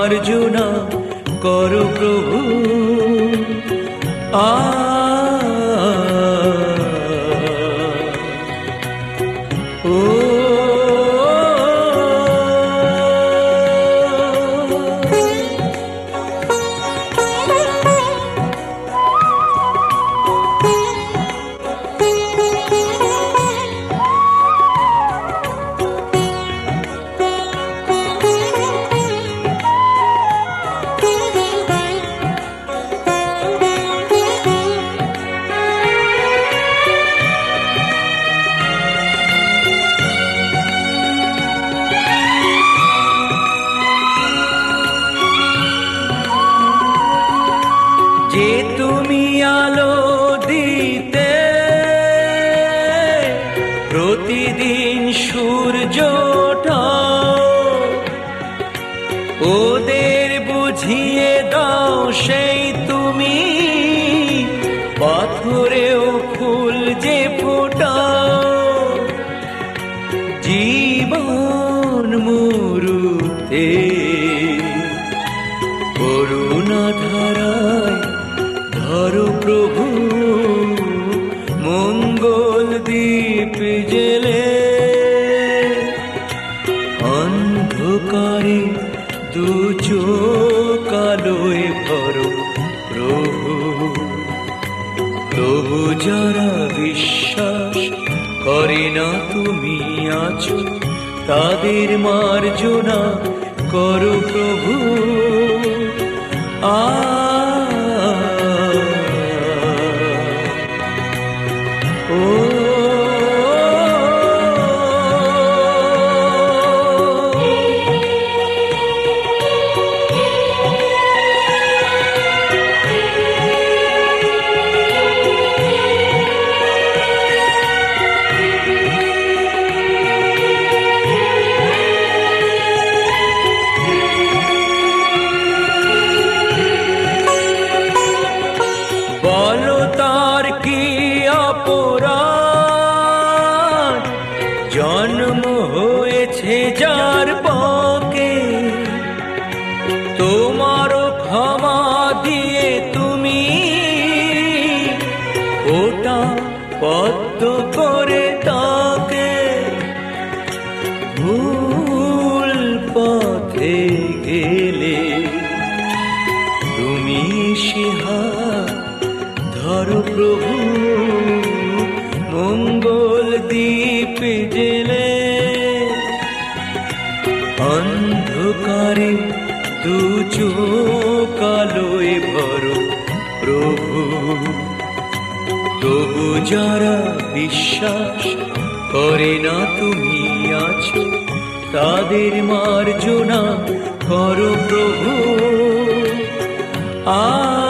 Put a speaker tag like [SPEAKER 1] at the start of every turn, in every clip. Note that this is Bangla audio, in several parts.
[SPEAKER 1] মার্জনা করো প্রভু। আ সেই তুমি পাথরেও ফুল যে ফোটাও জীবন মরুতে। করুণা ধারায় ধরো প্রভু, মঙ্গল দ্বীপ জেলে। অন্ধকারে দু চোখ আছো। তাদের মার্জনা করো প্রভু। অন্ধকারে দু আলোয় ভরো প্রভু। তবু যারা বিশ্বাস করে না তুমি আছো, তাদের মার্জনা করো প্রভু। আ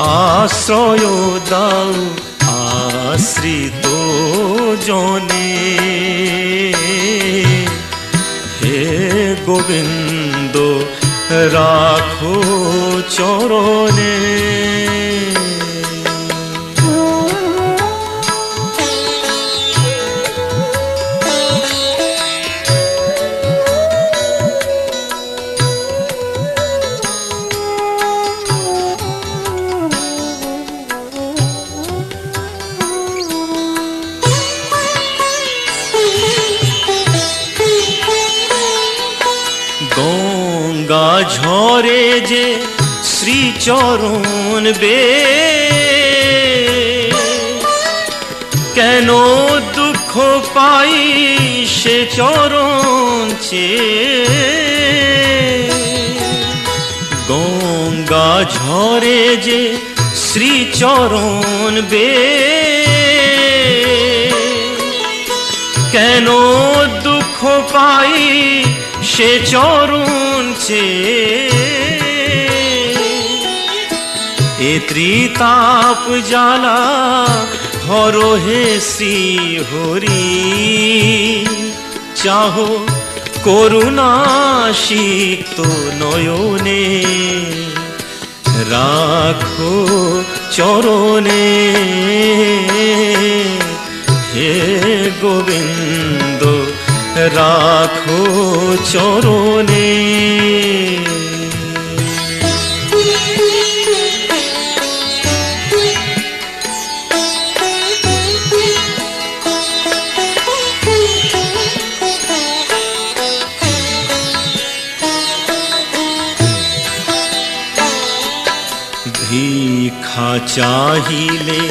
[SPEAKER 2] আশ্রয় দাও আশ্রিত জনে হে গোবিন্দ রাখো চরণে শ্রীচরণ বে। কেন দুঃখ পাই সে চরণ চে? গঙ্গা ঝরে যে শ্রীচরণ বে। কেন দুঃখ পাই সে চরণ চে? এ ত্রিতাপ জ্বালা হর শ্রী হরি। চাহ করুণা সিক্ত নয়নে, রাখো চরণে। হে গোবিন্দ, রাখো চরণে। চাহিলে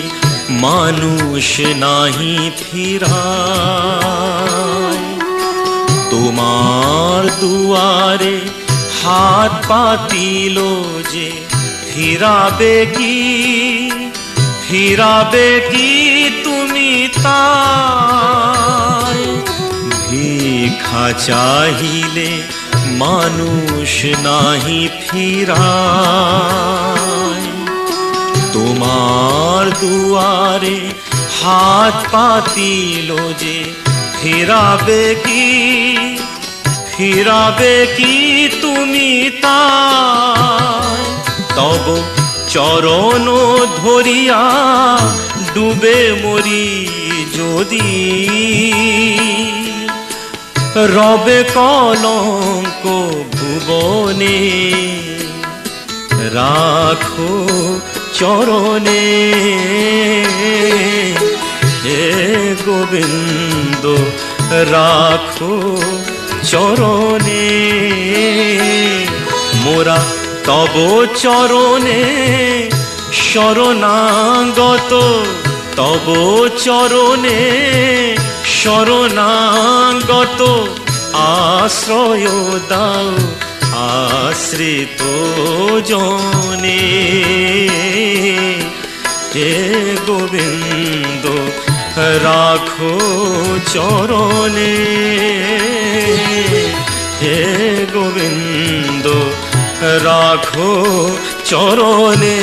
[SPEAKER 2] মানুষ নাহি ফিরায়। তোমার দুয়ারে হাত পাতিল যে ফিরাবে কি? ফিরাবে কি তুমি তাই? ভিক্ষা চাহিলে মানুষ নাহি তোমার দুয়ারে হাত পাতিল যে ফিরাবে কি? ফিরাবে কি তুমি তাই? তব চরণ ধরিয়া ডুবে মরি যদি। রবে কলঙ্ক ভুবনে রাখো চরণে। হে গোবিন্দ রাখো চরণে। মোরা তব চরণে শরণাগত তব চরণে শরণাগত। আশ্রয় দাও আশ্রিত জনে। হে গোবিন্দ রাখো চরণে। হে গোবিন্দ রাখো চরণে।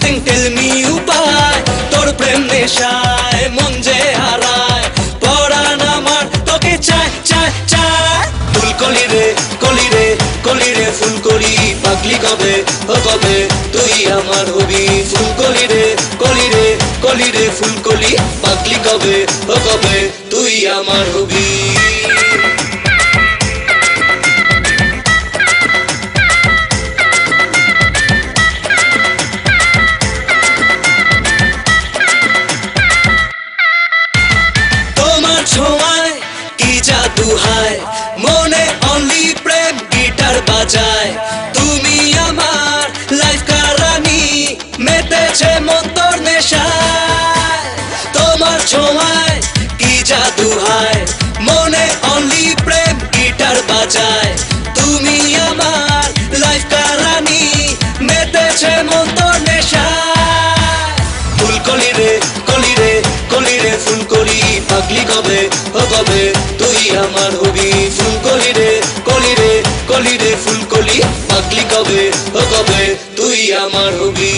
[SPEAKER 3] সামথিং টেল মি উপায় তোর প্রেম নেশায় মন যে হারায় পড়া না মার তোকে ফুল কলি রে কলি রে কলি রে ফুল কলি পাগলি কবে ও কবে তুই আমার হবি ফুল কলি রে কলি রে কলি রে ফুল কলি পাগলি কবে ও কবে তুই আমার হবি জাদু হায়। মনে অনলি প্রেম গিটার বাজায়। তুমি আমার লাইফ কারানি মেতেছে মন তোর নেশায়। ফুল কলি রে কলি রে কলি রে ফুল কলি পাগলি কবে, ও কবে তুই আমার হবি? ফুল কলি রে কলি রে কলি রে ফুল কলি, পাগলি কবে, ও কবে তুই আমার হবি?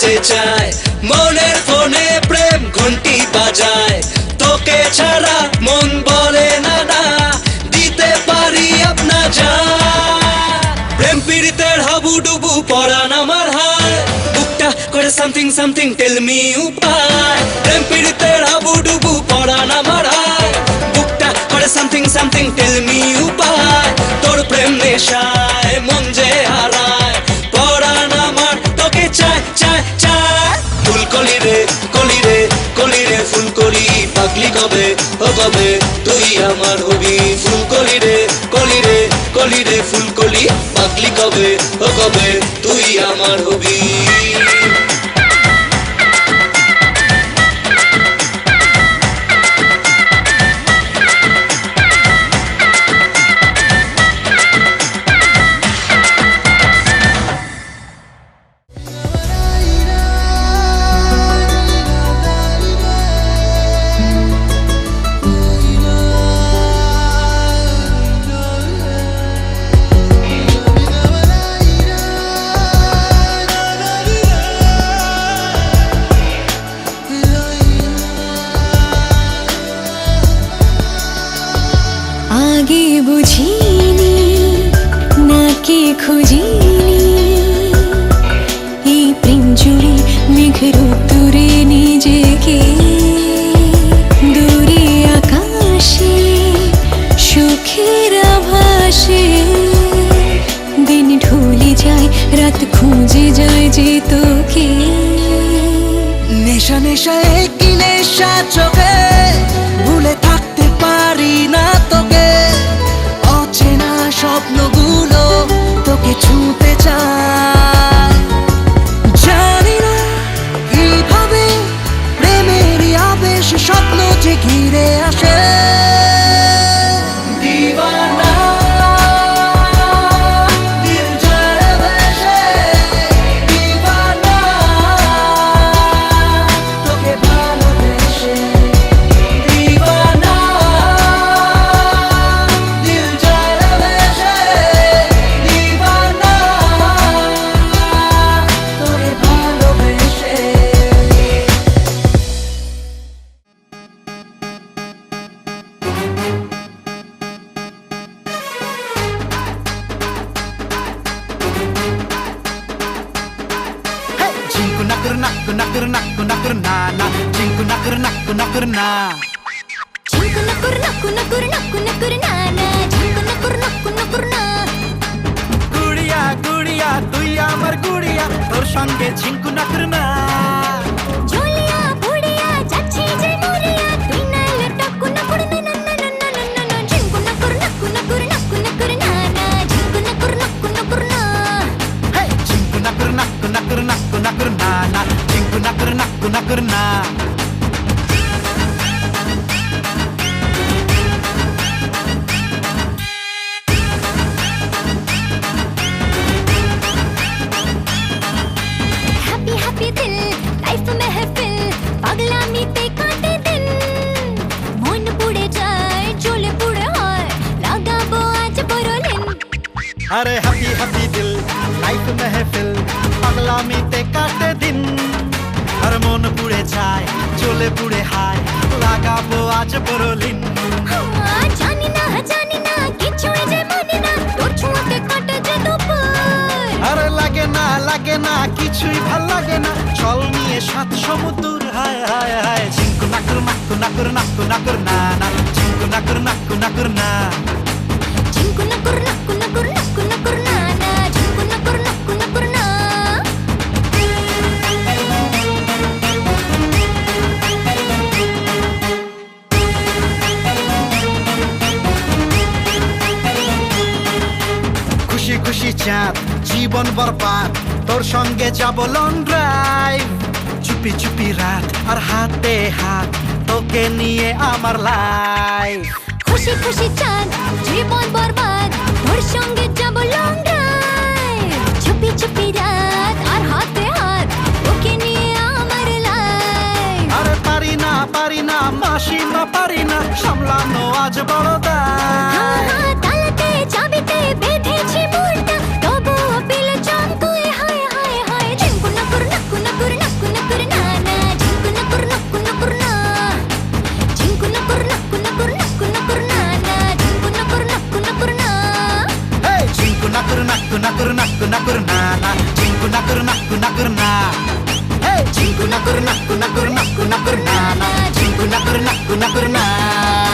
[SPEAKER 3] রোম্যান্সে চায়। মনের ফোনে প্রেম ঘন্টি বাজায়। তোকে ছাড়া মন বলে না না দিতে পারি আপনা যা প্রেম পীড়িতের হাবু ডুবু পরান আমার হায়। বুকটা করে সামথিং সামথিং টেল মি উপায়। প্রেম পাগলি কবে? ও কবে? তুই আমার হবি ফুল কলি রে কলি রে কলি রে ফুল কলি পাকলি কবে? ও কবে? তুই আমার হবি।
[SPEAKER 4] নেশা নেশা, একই নেশা চোখে। ভুলে থাকতে পারি না তোকে। অচেনা স্বপ্নগুলো তোকে ছুঁতে চায় জানি না কীভাবে প্রেমের আবেশ, স্বপ্ন যে ঘিরে আসে
[SPEAKER 5] বরলিন জানি না জানি না কিছু যে মানে না তোর ছোঁয়াতে কাটে যে
[SPEAKER 4] আরে লাগে না লাগে না কিছুই ভালো লাগে না। চল নিয়ে সাত সমুদ্র হায় হায় হায়। চিঙ্কু নাকুর নাকু নাকুর নাকু নাকুর না না। চিঙ্কু নাকুর নাকু নাকুর না।
[SPEAKER 5] চিঙ্কু নাকুর নাকু নাকুর
[SPEAKER 4] নাকুর নাকুর চাঁদ জীবন বরবাদ তোর সঙ্গে যাব লং ড্রাইভ চুপি চুপি রাত আর হাতে হাত তোকে নিয়ে আমার লাইফ
[SPEAKER 5] খুশি খুশি চাঁদ জীবন বরবাদ তোর সঙ্গে যাব লং ড্রাইভ চুপি চুপি রাত আর হাতে হাত তোকে নিয়ে আমার লাইফ
[SPEAKER 4] আর পারি না পারি না মাসি না পারি না সামলানো আজ বড় দায়।
[SPEAKER 5] nakurna
[SPEAKER 4] Hey, jinku nakurna, nakurna, nakurna, nakurna, jinku nakurna, nakurna, nakurna.